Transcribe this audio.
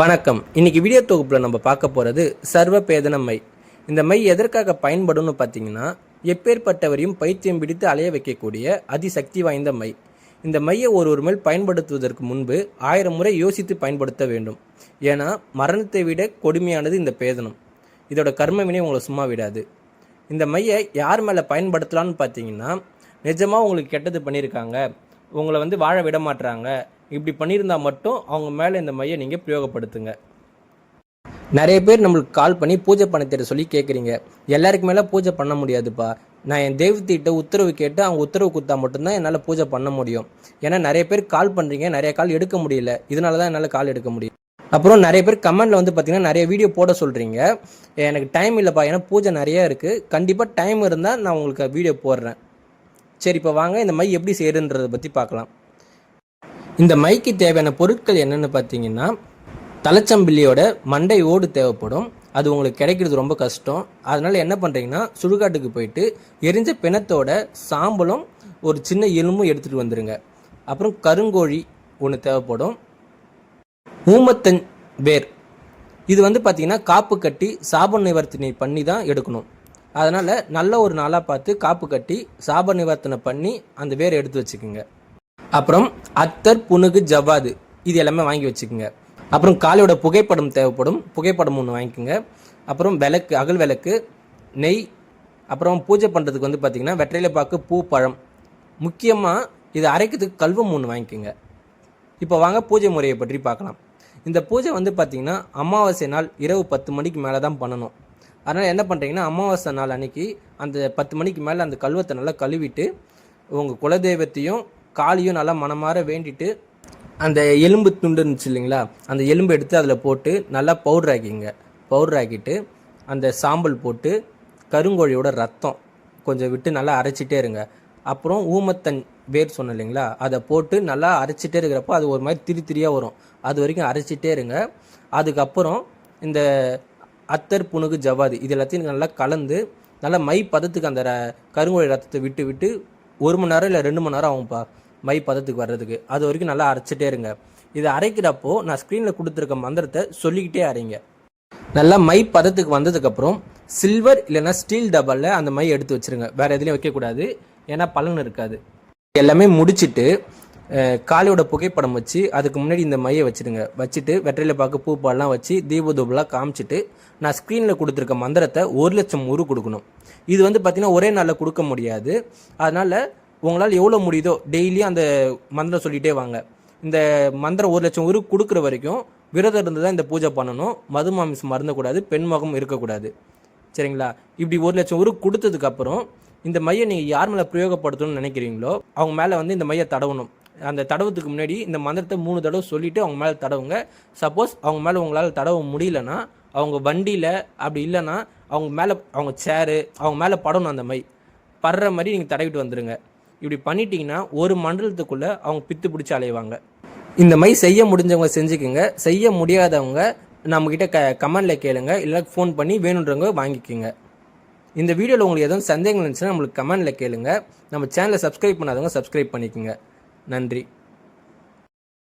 வணக்கம். இன்னைக்கு வீடியோ தொகுப்பில் நம்ம பார்க்க போகிறது சர்வ பேதன மை. இந்த மை எதற்காக பயன்படும்னு பார்த்தீங்கன்னா எப்பேற்பட்டவரையும் பைத்தியம் பிடித்து அலைய வைக்கக்கூடிய அதிசக்தி வாய்ந்த மை. இந்த மையை ஒரு ஒரு மேல் பயன்படுத்துவதற்கு முன்பு ஆயிரம் முறை யோசித்து பயன்படுத்த வேண்டும். ஏன்னா மரணத்தை விட கொடுமையானது இந்த பேதனம். இதோட கர்ம வினை உங்களை சும்மா விடாது. இந்த மையை யார் மேலே பயன்படுத்தலாம்னு பார்த்தீங்கன்னா நிஜமாக உங்களுக்கு கெட்டது பண்ணியிருக்காங்க. உங்களை வந்து வாழ விட மாட்றாங்க. இப்படி பண்ணியிருந்தால் மட்டும் அவங்க மேலே இந்த மையை நீங்கள் பிரயோகப்படுத்துங்க. நிறைய பேர் நம்மளுக்கு கால் பண்ணி பூஜை பண்ண தெரிய சொல்லி கேட்குறீங்க எல்லாருக்கு மேலே பூஜை பண்ண முடியாதுப்பா. நான் என் தெய்வத்திட்ட உத்தரவு கேட்டு அவங்க உத்தரவு கொடுத்தா மட்டும்தான் என்னால் பூஜை பண்ண முடியும். ஏன்னா நிறைய பேர் கால் பண்ணுறீங்க நிறைய கால் எடுக்க முடியல. இதனால தான் என்னால் கால் எடுக்க முடியும். அப்புறம் நிறைய பேர் கமெண்ட்டில் வந்து பார்த்தீங்கன்னா நிறைய வீடியோ போட சொல்கிறீங்க எனக்கு டைம் இல்லைப்பா. ஏன்னா பூஜை நிறைய இருக்குது கண்டிப்பாக டைம் இருந்தால் நான் உங்களுக்கு வீடியோ போடுறேன். சரி இப்போ வாங்க. இந்த மை எப்படி செய்யறதுன்றதை பற்றி பார்க்கலாம். இந்த மைக்கு தேவையான பொருட்கள் என்னென்னு பார்த்தீங்கன்னா தலைச்சம்பிள்ளியோட மண்டை ஓடு தேவைப்படும். அது உங்களுக்கு கிடைக்கிறது ரொம்ப கஷ்டம். அதனால் என்ன பண்ணுறீங்கன்னா சுடுகாட்டுக்கு போயிட்டு எரிஞ்ச பிணத்தோட சாம்பலும் ஒரு சின்ன எலும்பும் எடுத்துகிட்டு வந்துடுங்க அப்புறம் கருங்கோழி ஒன்று தேவைப்படும். ஊமத்தன் வேர். இது வந்து பார்த்திங்கன்னா காப்பு கட்டி சாப நிவர்த்தனை பண்ணி தான் எடுக்கணும். அதனால் நல்ல ஒரு நாளாக பார்த்து காப்பு கட்டி சாப நிவர்த்தனை பண்ணி அந்த வேரை எடுத்து வச்சுக்கோங்க. அப்புறம் அத்தர் புனுகு ஜவ்வாது. இது எல்லாமே வாங்கி வச்சுக்கோங்க. அப்புறம் காலையோட புகைப்படம் தேவைப்படும். புகைப்படம் ஒன்று வாங்கிக்கோங்க. அப்புறம் விளக்கு அகல் விளக்கு நெய் அப்புறம் பூஜை பண்ணுறதுக்கு வந்து பார்த்திங்கன்னா வெற்றிலை பாக்கு பூ பழம். முக்கியமாக இதை அரைக்கிறதுக்கு கல்வம் ஒன்று வாங்கிக்கோங்க. இப்போ வாங்க பூஜை முறையை பற்றி பார்க்கலாம். இந்த பூஜை வந்து பார்த்திங்கன்னா அமாவாசை நாள் இரவு பத்து மணிக்கு மேலே தான் பண்ணணும். அதனால் என்ன பண்ணுறீங்கன்னா அமாவாசை நாள் அன்னைக்கு அந்த பத்து மணிக்கு மேலே அந்த கல்வத்தை நல்லா கழுவிட்டு உங்கள் குலதெய்வத்தையும் காளியும் நல்லா மனமாற வேண்டிட்டு அந்த எலும்பு துண்டு இருந்துச்சு இல்லைங்களா? அந்த எலும்பு எடுத்து அதில் போட்டு நல்லா பவுடர் ஆக்கிங்க. பவுடர் ஆக்கிட்டு அந்த சாம்பல் போட்டு கருங்கோழியோட ரத்தம் கொஞ்சம் விட்டு நல்லா அரைச்சிட்டே இருங்க. அப்புறம் ஊமத்தன் வேர் சொன்னேன் இல்லைங்களா? அதை போட்டு நல்லா அரைச்சிட்டே இருக்கிறப்போ அது ஒரு மாதிரி திரி திரியாக வரும். அது வரைக்கும் அரைச்சிட்டே இருங்க. அதுக்கப்புறம் இந்த அத்தர் புணுகு ஜவாதி இது எல்லாத்தையும் நல்லா கலந்து நல்லா மை பதத்துக்கு அந்த ர- கருங்கோழி ரத்தத்தை விட்டு விட்டு ஒரு மணி நேரம் இல்லை ரெண்டு மணி நேரம் ஆகும்ப்பா மை பதத்துக்கு வர்றதுக்கு. அது வரைக்கும் நல்லா அரைச்சிட்டே இருங்க. இதை அரைக்கிறப்போ நான் ஸ்க்ரீனில் கொடுத்துருக்க மந்திரத்தை சொல்லிக்கிட்டே அரைங்க. நல்லா மை பதத்துக்கு வந்ததுக்கப்புறம் சில்வர் இல்லைன்னா ஸ்டீல் டபலில் அந்த மை எடுத்து வச்சிருங்க. வேறு எதுலேயும் வைக்கக்கூடாது. ஏன்னா பலன் இருக்காது. எல்லாமே முடிச்சுட்டு காளியோட புகைப்படம் வச்சு அதுக்கு முன்னாடி இந்த மையை வச்சுருங்க வச்சுட்டு வெற்றிலை பார்க்க பூ வச்சு தீபதூபெலாம் காமிச்சிட்டு நான் ஸ்க்ரீனில் கொடுத்துருக்க மந்திரத்தை ஒரு லட்சம் உரு கொடுக்கணும். இது வந்து பார்த்திங்கன்னா ஒரே நாளில் கொடுக்க முடியாது. அதனால் உங்களால் எவ்வளோ முடியுதோ டெய்லியும் அந்த மந்திரம் சொல்லிகிட்டே வாங்க. இந்த மந்திரம் ஒரு லட்சம் உரு கொடுக்குற வரைக்கும் விரதம் இருந்து தான் இந்த பூஜை பண்ணணும். மது மாமிசம் மருந்தக்கூடாது பெண்முகம் இருக்கக்கூடாது. சரிங்களா? இப்படி ஒரு லட்சம் உரு கொடுத்ததுக்கப்புறம் இந்த மையை நீங்கள் யார் மேலே பிரயோகப்படுத்தணும்னு நினைக்கிறீங்களோ அவங்க மேலே வந்து இந்த மையை தடவணும். அந்த தடவத்துக்கு முன்னாடி இந்த மந்திரத்தை மூணு தடவை சொல்லிவிட்டு அவங்க மேலே தடவுங்க. சப்போஸ் அவங்க மேலே உங்களால் தடவ முடியலன்னா அவங்க வண்டியில் அப்படி இல்லைன்னா அவங்க மேலே அவங்க சேரு அவங்க மேலே படணும் அந்த மை. படுற மாதிரி நீங்கள் தடவிட்டு வந்துடுங்க இப்படி பண்ணிட்டீங்கன்னா ஒரு மண்டலத்துக்குள்ளே அவங்க பித்து பிடிச்சி அலைவாங்க. இந்த மாதிரி செய்ய முடிஞ்சவங்க செஞ்சுக்கோங்க. செய்ய முடியாதவங்க நம்மக்கிட்ட க கமெண்டில் கேளுங்க. இல்லை ஃபோன் பண்ணி வேணுன்றவங்க வாங்கிக்கோங்க. இந்த வீடியோவில் உங்களுக்கு எதுவும் சந்தேகங்கள் இருந்துச்சுன்னா நம்மளுக்கு கமெண்டில் கேளுங்க. நம்ம சேனலை சப்ஸ்கிரைப் பண்ணாதவங்க சப்ஸ்கிரைப் பண்ணிக்கோங்க. நன்றி.